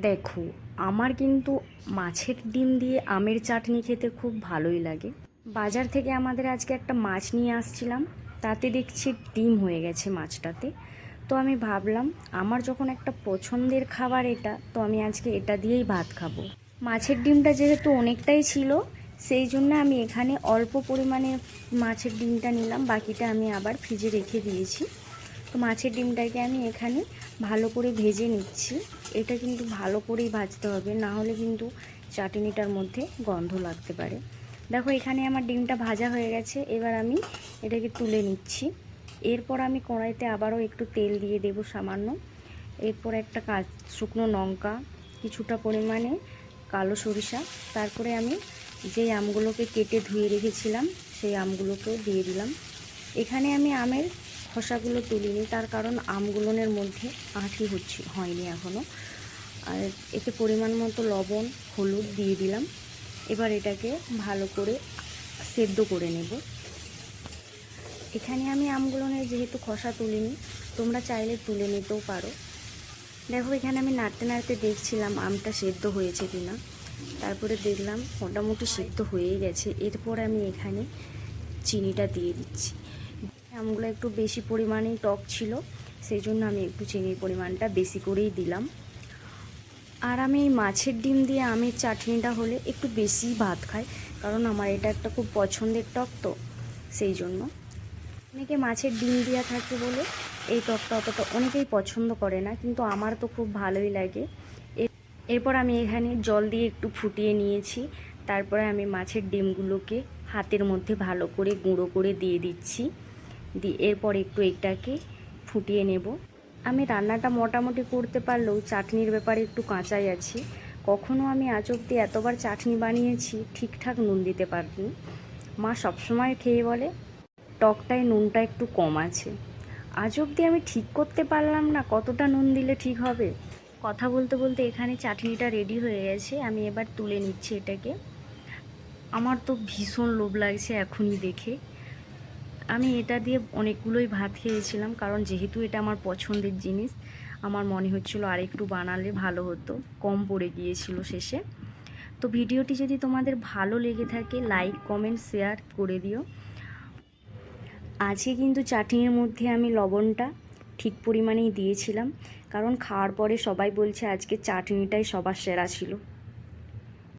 দেখো, আমার কিন্তু মাছের ডিম দিয়ে আমের চাটনি খেতে খুব ভালোই লাগে। বাজার থেকে আমাদের আজকে একটা মাছ নিয়ে আসছিলাম, তাতে দেখছি ডিম হয়ে গেছে মাছটাতে। তো আমি ভাবলাম, আমার যখন একটা পছন্দের খাবার এটা, তো আমি আজকে এটা দিয়েই ভাত খাব। মাছের ডিমটা যেহেতু অনেকটাই ছিল, সেই জন্য আমি এখানে অল্প পরিমাণে মাছের ডিমটা নিলাম, বাকিটা আমি আবার ফ্রিজে রেখে দিয়েছি। তো মাছের ডিমটাকে আমি এখানে ভালো করে ভেজে নিচ্ছি। এটা কিন্তু ভালো করেই ভাজতে হবে, না হলে কিন্তু চাটনিটার মধ্যে গন্ধ লাগতে পারে। দেখো এখানে আমার ডিমটা ভাজা হয়ে গেছে, এবার আমি এটাকে তুলে নিচ্ছি। এরপর আমি কড়াইতে আবারও একটু তেল দিয়ে দেব সামান্য। এরপর একটা কাজ শুকনো লঙ্কা, কিছুটা পরিমাণে কালো সরিষা, তারপরে আমি যেই আমগুলোকে কেটে ধুয়ে রেখেছিলাম, সেই আমগুলোকেও দিয়ে দিলাম। এখানে আমি আমের খোসাগুলো তুলিনি, তার কারণ আমগুলোনের মধ্যে আঁটি হচ্ছে, হয়নি এখনও আর এতে পরিমাণ মতো লবণ, হলুদ দিয়ে দিলাম। এবার এটাকে ভালো করে সেদ্ধ করে নেব। এখানে আমি আমগুলোনের যেহেতু খসা তুলিনি, তোমরা চাইলে তুলে নিতেও পারো। দেখো, এখানে আমি নাড়তে নাড়তে দেখছিলাম আমটা সেদ্ধ হয়েছে কিনা। তারপরে দেখলাম মোটামুটি সেদ্ধ হয়ে গেছে। এরপর আমি এখানে চিনিটা দিয়ে দিচ্ছি। আমগুলো একটু বেশি পরিমাণেই টক ছিল, সেই জন্য আমি একটু চিনির পরিমাণটা বেশি করেই দিলাম। আর আমি এই মাছের ডিম দিয়ে আমের চাটনিটা হলে একটু বেশি ভাত খাই, কারণ আমার এটা একটা খুব পছন্দের টক তো, সেই জন্য। অনেকে মাছের ডিম দেওয়া থাকে বলে এই টকটা অতটা অনেকেই পছন্দ করে না, কিন্তু আমার তো খুব ভালোই লাগে। এরপর আমি এখানে জল দিয়ে একটু ফুটিয়ে নিয়েছি, তারপরে আমি মাছের ডিমগুলোকে হাতের মধ্যে ভালো করে গুঁড়ো করে দিয়ে দিচ্ছি। দিয়ে এরপর একটু এটাকে ফুটিয়ে নেব। আমি রান্নাটা মোটামুটি করতে পারলেও চাটনির ব্যাপারে একটু কাঁচাই আছি। কখনো আমি আজ অব্দি এতবার চাটনি বানিয়েছি, ঠিকঠাক নুন দিতে পারিনি। মা সবসময় খেয়ে বলে, টকটায় নুনটা একটু কম আছে। আজ অবধি আমি ঠিক করতে পারলাম না কতটা নুন দিলে ঠিক হবে। কথা বলতে বলতে এখানে চাটনিটা রেডি হয়ে গেছে। আমি এবার তুলে নিচ্ছি এটাকে। আমার তো ভীষণ লোভ লাগছে এখনই দেখে। আমি এটা দিয়ে অনেকগুলোই ভাত খেয়েছিলাম, কারণ যেহেতু এটা আমার পছন্দের জিনিস, আমার মনে হচ্ছিল আর একটু বানালে ভালো হতো, কম পড়ে গিয়েছিল শেষে। তো ভিডিওটি যদি তোমাদের ভালো লেগে থাকে লাইক কমেন্ট শেয়ার করে দিও। আজকে কিন্তু চাটনির মধ্যে আমি লবণটা ঠিক পরিমাণেই দিয়েছিলাম, কারণ খাওয়ার পরে সবাই বলছে আজকে চাটনিটাই সবার সেরা ছিল।